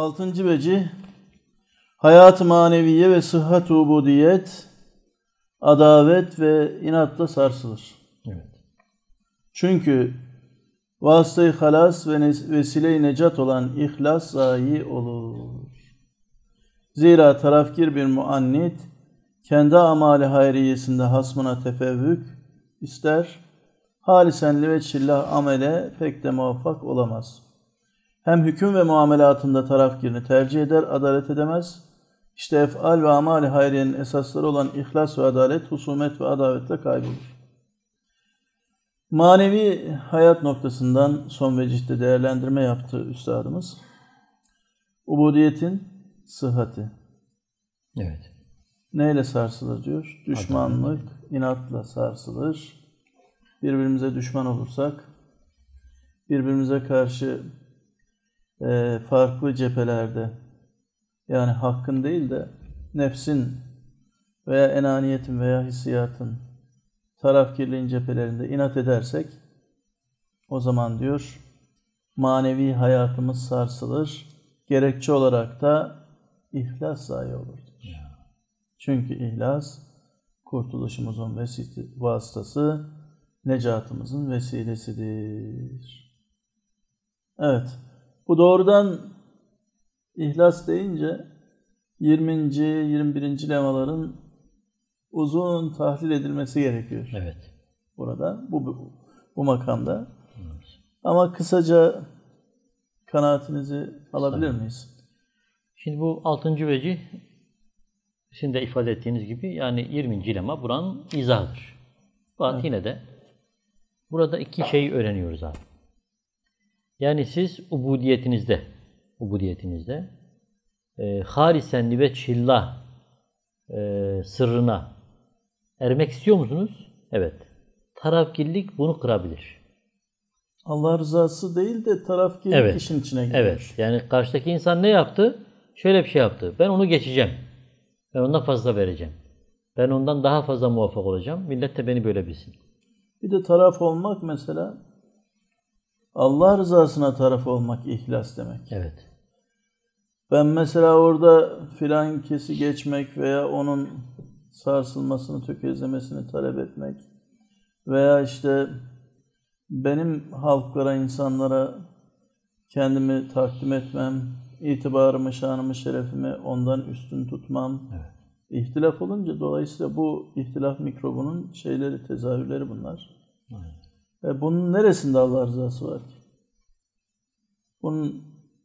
Altıncı vecih hayat maneviye ve sıhhat ubudiyet adavet ve inatla sarsılır. Evet. Çünkü vasıtayı halas ve vesile-i necat olan ihlas zayi olur. Zira tarafkir bir muannit kendi amali hayriyesinde hasmına tefevvük ister, halisen ve çillah amele pek de muvaffak olamaz. Hem hüküm ve muamelatında tarafkirini tercih eder, adalet edemez. İşte efal ve amali hayriyenin esasları olan ihlas ve adalet, husumet ve adavetle kaybolur. Manevi hayat noktasından son vecihte değerlendirme yaptı üstadımız. Ubudiyetin sıhhati. Evet. Neyle sarsılır diyor? Düşmanlık, inatla sarsılır. Birbirimize düşman olursak, birbirimize karşı e, farklı cephelerde, yani hakkın değil de nefsin veya enaniyetin veya hissiyatın tarafkirliğin cephelerinde inat edersek, o zaman diyor, manevi hayatımız sarsılır. Gerekçe olarak da ihlas zayi olur. Çünkü ihlas kurtuluşumuzun vesite- vasıtası, necatımızın vesilesidir. Evet. Bu doğrudan ihlas deyince 20. 21. lemaların uzun tahlil edilmesi gerekiyor Evet. burada bu, bu, bu makamda. Ama kısaca kanaatinizi alabilir miyiz? Şimdi bu altıncı vecih sizin de ifade ettiğiniz gibi yani 20. lema buranın izahıdır. Fakat yine de burada iki şey öğreniyoruz abi. Yani siz ubudiyetinizde ubudiyetinizde e, harisen ve çillah e, sırrına ermek istiyor musunuz? Evet. Tarafkirlik bunu kırabilir. Allah rızası değil de tarafkirlik Evet. işin içine giriyor. Evet. Yani karşıdaki insan ne yaptı? Şöyle bir şey yaptı. Ben onu geçeceğim. Ben ondan fazla vereceğim. Ben ondan daha fazla muvaffak olacağım. Millet de beni böyle bilsin. Bir de taraf olmak mesela Allah rızasına taraf olmak ihlas demek. Evet. Ben mesela orada filan kesi geçmek veya onun sarsılmasını, tökezlemesini talep etmek veya işte benim halklara, insanlara kendimi takdim etmem, itibarımı, şanımı, şerefimi ondan üstün tutmam. Evet. İhtilaf olunca dolayısıyla bu ihtilaf mikrobunun şeyleri, tezahürleri bunlar. E bunun neresinde Allah rızası var ki? Bunun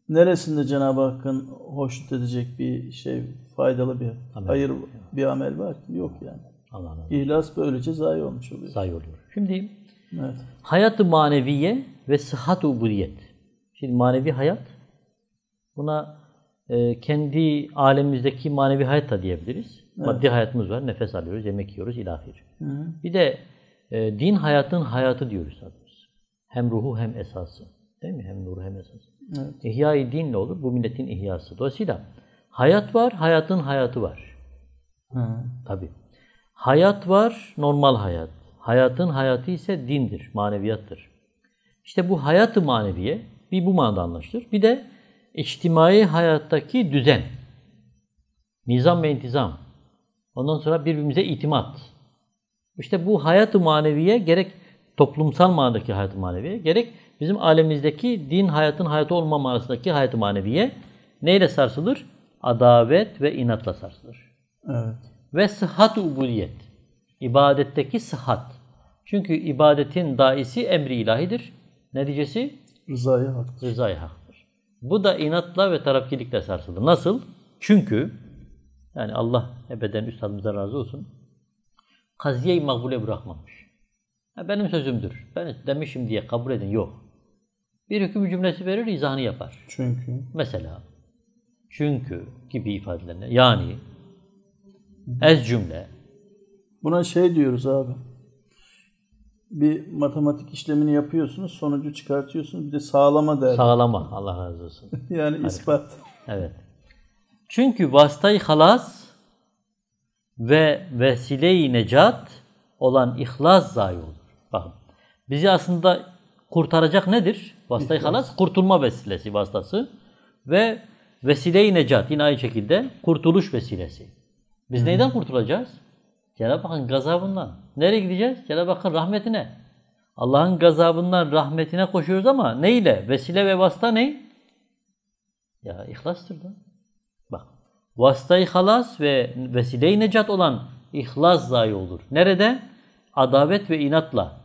neresinde Cenab-ı Hakk'ın hoşnut edecek bir şey, faydalı bir Amel. hayır, bir amel var ki? Yok yani. Allah olsun. İhlas böylece zayi olmuş oluyor. Zayi oluyor. Şimdi Evet. hayat-ı maneviye ve sıhhat-ı ubudiyet. Şimdi manevi hayat buna e, kendi alemimizdeki manevi hayat da diyebiliriz. Maddi hayatımız var. Nefes alıyoruz, yemek yiyoruz, ilahir. Hı hı. Bir de e, din hayatın hayatı diyoruz tabii. Hem ruhu hem esası. Değil mi? Hem nuru hem esası. Evet. İhya-i din ne olur? Bu milletin ihyası. Dolayısıyla hayat var, hayatın hayatı var. Hı. Tabii. Hayat var, normal hayat. Hayatın hayatı ise dindir, maneviyattır. İşte bu hayatı maneviye bir bu manada anlaşılır. Bir de içtimai hayattaki düzen. Nizam ve intizam. Ondan sonra birbirimize itimat. İşte bu hayat-ı maneviye gerek toplumsal manadaki hayat-ı maneviye gerek bizim alemimizdeki din hayatın hayatı olmama arasındaki hayat-ı maneviye neyle sarsılır? Adavet ve inatla sarsılır Evet. ve sıhhat ubudiyet. İbadetteki sıhhat. Çünkü ibadetin daisi emri ilahidir. Neticesi Rızaya hak. rızayı haktır. Bu da inatla ve tarafkirlikle sarsılır. Nasıl? Çünkü yani Allah ebeden üstadımızdan razı olsun. Kaziye-i makbule bırakmamış. Ha, benim sözümdür. Ben demişim diye kabul edin. Yok. Bir hüküm cümlesi verir, izahını yapar. Çünkü Mesela çünkü gibi ifadelerine yani ez cümle buna şey diyoruz abi. Bir matematik işlemini yapıyorsunuz, sonucu çıkartıyorsunuz. Bir de sağlama der. Sağlama. Allah razı olsun. yani ispat. Evet. Çünkü vasıtayı halas ve vesile-i necat olan ihlas zayi olur. Bakın. Bizi aslında kurtaracak nedir? Vasıtayı halas kurtulma vesilesi vasıtası ve vesile-i necat yine aynı şekilde kurtuluş vesilesi. Biz neyden kurtulacağız? Cenab-ı Hakk'ın gazabından. Nereye gideceğiz? Cenab-ı Hakk'ın rahmetine. Allah'ın gazabından rahmetine koşuyoruz ama neyle? Vesile ve vasıta ne? Ya ihlastır da. Vasıtayı halas ve vesile-i necat olan ihlas zayi olur. Nerede? Adavet ve inatla.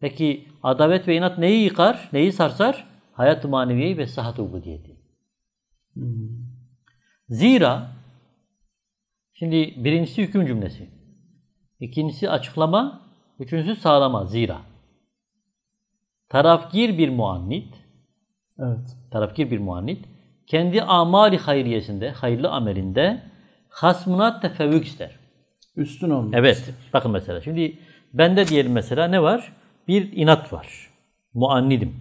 Peki adavet ve inat neyi yıkar? Neyi sarsar? Hayat-ı maneviyeyi ve sıhhat-ı ubudiyeti. Zira şimdi birincisi hüküm cümlesi. İkincisi açıklama, üçüncüsü sağlama. Zira. Tarafgir bir muannit, Evet. tarafgir bir muannit, kendi amali hayriyesinde, hayırlı amelinde hasmına tefevvük ister. Üstün olmak. Evet. Bakın mesela şimdi bende diyelim mesela ne var? Bir inat var. Muannidim.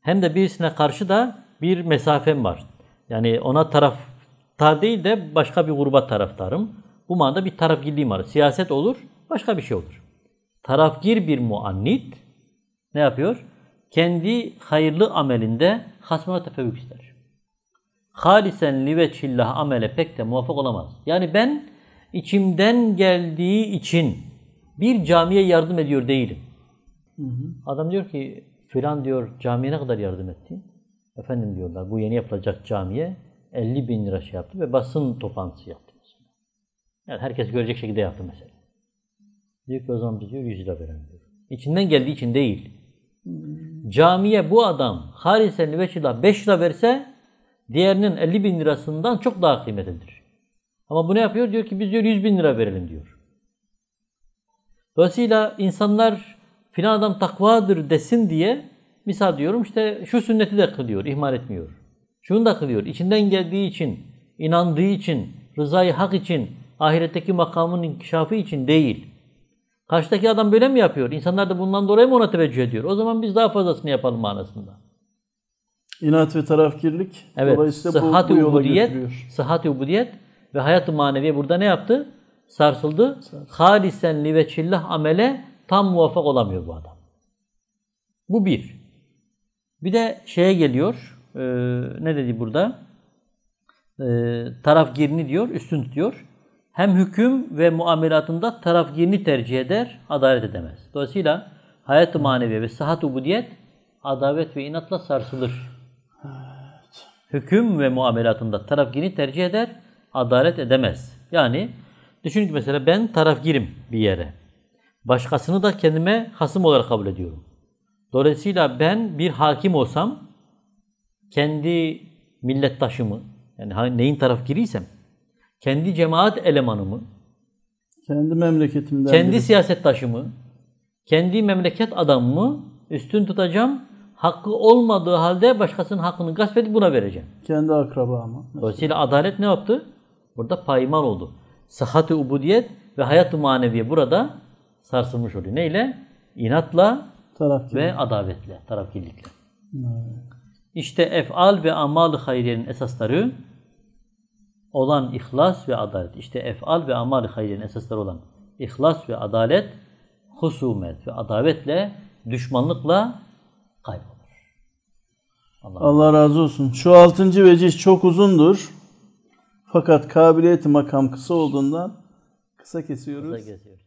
Hem de birisine karşı da bir mesafem var. Yani ona taraftar değil de başka bir gruba taraftarım. Bu manada bir tarafgirliğim var. Siyaset olur, başka bir şey olur. Tarafgir bir muannit ne yapıyor? Kendi hayırlı amelinde hasmına tefevvük ister. Halisen li ve çillah amele pek de muvaffak olamaz. Yani ben içimden geldiği için bir camiye yardım ediyor değilim. Adam diyor ki filan diyor camiye ne kadar yardım etti? Efendim diyorlar bu yeni yapılacak camiye 50 bin lira şey yaptı ve basın toplantısı yaptı. Mesela. Yani herkes görecek şekilde yaptı mesela. Diyor ki o zaman biz diyor 100 lira verelim diyor. İçinden geldiği için değil. Camiye bu adam halisen ve çila 5 lira verse diğerinin 50 bin lirasından çok daha kıymetlidir. Ama bu ne yapıyor? Diyor ki biz diyor 100 bin lira verelim diyor. Dolayısıyla insanlar filan adam takvadır desin diye misal diyorum işte şu sünneti de kılıyor, ihmal etmiyor. Şunu da kılıyor. İçinden geldiği için, inandığı için, rızayı hak için, ahiretteki makamın inkişafı için değil. Karşıdaki adam böyle mi yapıyor? İnsanlar da bundan dolayı mı ona teveccüh ediyor? O zaman biz daha fazlasını yapalım manasında. İnat ve tarafkirlik Evet. dolayısıyla bu, Sıhhat-ı bu yola ubudiyet, götürüyor. sıhhat-ı ubudiyet ve hayat-ı maneviye burada ne yaptı? Sarsıldı. Halisen li ve çillah amele tam muvaffak olamıyor bu adam. Bu bir. Bir de şeye geliyor. e, ne dedi burada? E, tarafgirini diyor, üstün tutuyor. Hem hüküm ve muamelatında tarafgirini tercih eder, adalet edemez. Dolayısıyla hayat-ı maneviye ve sıhhat-ı ubudiyet adavet ve inatla sarsılır hüküm ve muamelatında tarafgiri tercih eder, adalet edemez. Yani düşünün ki mesela ben tarafgirim bir yere. Başkasını da kendime hasım olarak kabul ediyorum. Dolayısıyla ben bir hakim olsam kendi millettaşımı yani ha- neyin tarafgiriysem kendi cemaat elemanımı, Kendi memleketimden kendi biri. siyasettaşımı, kendi memleket adamımı üstün tutacağım. Hakkı olmadığı halde başkasının hakkını gasp edip buna vereceğim. kendi akrabama. Dolayısıyla adalet ne yaptı? Burada paymal oldu. Sıhhat-ı ubudiyet ve hayat-ı maneviye burada sarsılmış oluyor. Neyle? İnatla ve adavetle, tarafkirlikle. İşte efal ve amal-ı hayriyenin esasları olan ihlas ve adalet. İşte efal ve amal-ı hayriyenin esasları olan ihlas ve adalet, husumet ve adavetle, düşmanlıkla kaybolur. Allah Allah razı olsun. Şu altıncı vecih çok uzundur. Fakat kabiliyeti makam kısa olduğundan kısa kesiyoruz. razı olsun.